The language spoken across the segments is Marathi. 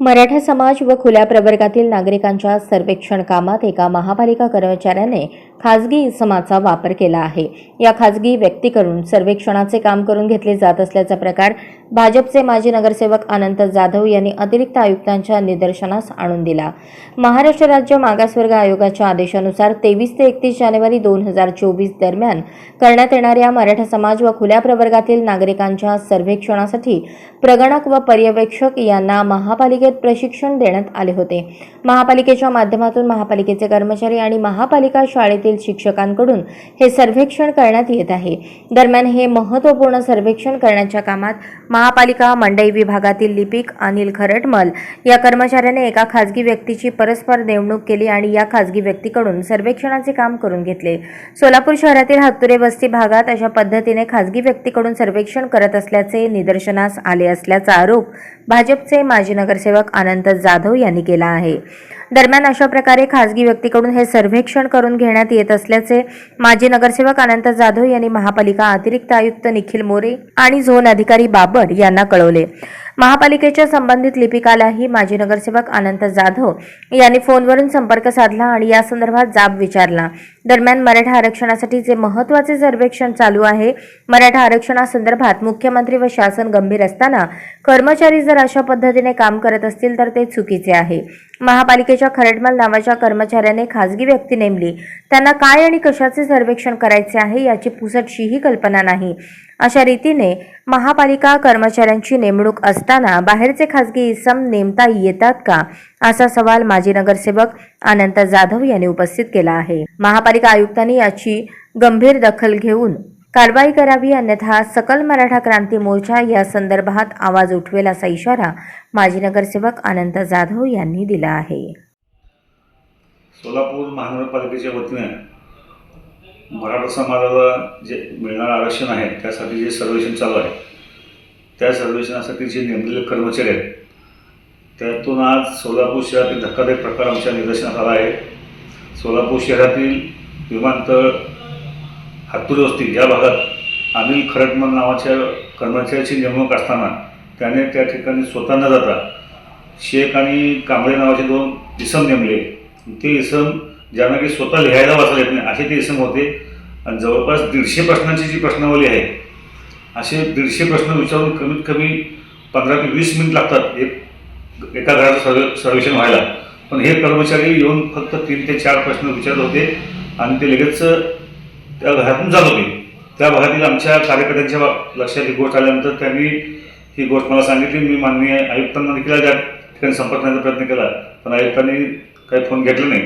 मराठा समाज व खुल्या प्रवर्गातील नागरिकांच्या सर्वेक्षण कामात एका महापालिका कर्मचाऱ्याने खाजगी इसमाचा वापर केला आहे. या खाजगी व्यक्तीकडून सर्वेक्षणाचे काम करून घेतले जात असल्याचा प्रकार भाजपचे माजी नगरसेवक अनंत जाधव यांनी अतिरिक्त आयुक्तांच्या निदर्शनास आणून दिला. महाराष्ट्र राज्य मागासवर्ग आयोगाच्या आदेशानुसार तेवीस ते एकतीस जानेवारी दोन हजार चोवीस दरम्यान करण्यात येणाऱ्या मराठा समाज व खुल्या प्रवर्गातील नागरिकांच्या सर्वेक्षणासाठी प्रगणक व पर्यवेक्षक यांना महापालिका महापालिकेत प्रशिक्षण देण्यात आले होते. महापालिकेच्या माध्यमातून महापालिकेचे कर्मचारी आणि महापालिका शाळेतील शिक्षकांकडून हे सर्वेक्षण करण्यात येत आहे. दरम्यान हे महत्त्वपूर्ण सर्वेक्षण करण्याच्या कामात महापालिका मंडई विभागातील लिपिक अनिल खरटमल या कर्मचाऱ्याने एका खासगी व्यक्तीची परस्पर नेमणूक केली आणि या खासगी व्यक्तीकडून सर्वेक्षणाचे काम करून घेतले. सोलापूर शहरातील हातुरे वस्ती भागात अशा पद्धतीने खासगी व्यक्तीकडून सर्वेक्षण करत असल्याचे निदर्शनास आले असल्याचा आरोप भाजपचे माजी नगरसेवक अनंत जाधव यांनी केला आहे. दरम्यान अशा प्रकारे खासगी व्यक्तीकडून हे सर्वेक्षण करून घेण्यात येत असल्याचे माजी नगरसेवक अनंत जाधव यांनी महापालिका अतिरिक्त आयुक्त निखिल मोरे आणि झोन अधिकारी बाबर यांना कळवले. महापालिकेच्या संबंधित लिपिकालाही माजी नगरसेवक अनंत जाधव यांनी फोनवरून संपर्क साधला आणि या संदर्भात जाब विचारला. दरम्यान मराठा आरक्षणासाठी जे महत्त्वाचे सर्वेक्षण चालू आहे मराठा आरक्षणासंदर्भात मुख्यमंत्री व शासन गंभीर असताना कर्मचारी जर अशा पद्धतीने काम करत असतील तर ते चुकीचे आहे. महापालिकेच्या खरडमल नावाच्या कर्मचाऱ्याने खासगी व्यक्ती नेमली. त्यांना काय आणि कशाचे सर्वेक्षण करायचे आहे याची पुसटशीही कल्पना नाही. अशा रीतीने महापालिका कर्मचाऱ्यांची नेमणूक असताना बाहेरचे खासगी इसम नेमता येतात का? असा सवाल माजी नगरसेवक अनंत जाधव यांनी उपस्थित केला आहे. महापालिका आयुक्तांनी याची गंभीर दखल घेऊन कारवाई करावी अन्यथा सकल मराठा क्रांती मोर्चा या संदर्भात आवाज उठवेल असा इशारा माजी नगरसेवक अनंत जाधव यांनी दिला आहे. सोलापूर महानगरपालिकेच्या वतीने मराठा समाजाला जे मिळणारं आरक्षण आहे त्यासाठी जे सर्वेक्षण चालू आहे त्या सर्वेक्षणासाठी जे नेमलेले कर्मचारी आहेत त्यातून आज सोलापूर शहरातील धक्कादायक प्रकार आमच्या निदर्शनात आला आहे. सोलापूर शहरातील विमानतळ हातूर वस्ती या भागात अनिल खरटमल नावाच्या कर्मचाऱ्याची नेमणूक असताना त्याने त्या ठिकाणी स्वतः न जाता शेख आणि कांबळे नावाचे दोन इसम नेमले. ते इसम ज्यांना की स्वतः लिहायला वाचायला येत नाही असे ते इसम होते. आणि जवळपास दीडशे प्रश्नांची जी प्रश्नावली आहे असे दीडशे प्रश्न विचारून कमीत कमी पंधरा ते वीस मिनिट लागतात. एक एका घराचं सर्व सर्वेक्षण व्हायला. पण हे कर्मचारी येऊन फक्त तीन ते चार प्रश्न विचारत होते आणि ते लगेच त्या घरातून जात होते. त्या भागातील आमच्या कार्यकर्त्यांच्या लक्षात ही गोष्ट आल्यानंतर त्यांनी ही गोष्ट मला सांगितली. मी माननीय आयुक्तांना देखील त्या ठिकाणी संपर्क करण्याचा प्रयत्न केला पण आयुक्तांनी काही फोन घेतला नाही.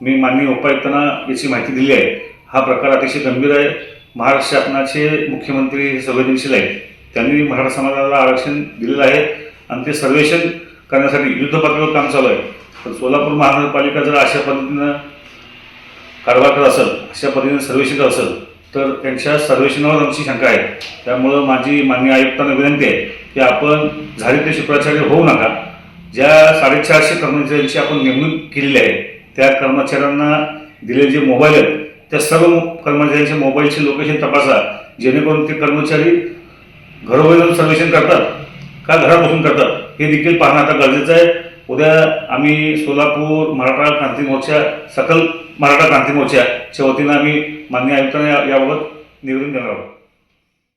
मी माननीय उपायुक्तांना याची माहिती दिली आहे. हा प्रकार अतिशय गंभीर आहे. महाराष्ट्र शासनाचे मुख्यमंत्री हे संवेदनशील आहेत. त्यांनी मराठा समाजाला आरक्षण दिलेलं आहे आणि ते सर्वेक्षण करण्यासाठी युद्धपातळीवर काम चालू आहे. तर सोलापूर महानगरपालिका जर अशा पद्धतीनं कारभार करत असेल अशा पद्धतीनं सर्वेक्षण करत असेल तर त्यांच्या सर्वेक्षणावर आमची शंका आहे. त्यामुळं माझी माननीय आयुक्तांना विनंती आहे की आपण झाले ते शुक्राचार्य होऊ नका. ज्या साडेचारशे कर्मचाऱ्यांची आपण नेमणूक केलेली आहे त्या कर्मचाऱ्यांना दिलेले जे मोबाईल आहेत त्या सर्व कर्मचाऱ्यांच्या मोबाईलचे लोकेशन तपासा जेणेकरून ते कर्मचारी घरोघरी सर्वेक्षण करतात. का घरापासून करतात? हे देखील पाहणं आता गरजेचं आहे. उद्या आम्ही सोलापूर मराठा क्रांती मोर्चा सकल मराठा क्रांती मोर्चाच्या वतीनं आम्ही मान्य आयुक्तांना याबाबत निवेदन देणार आहोत.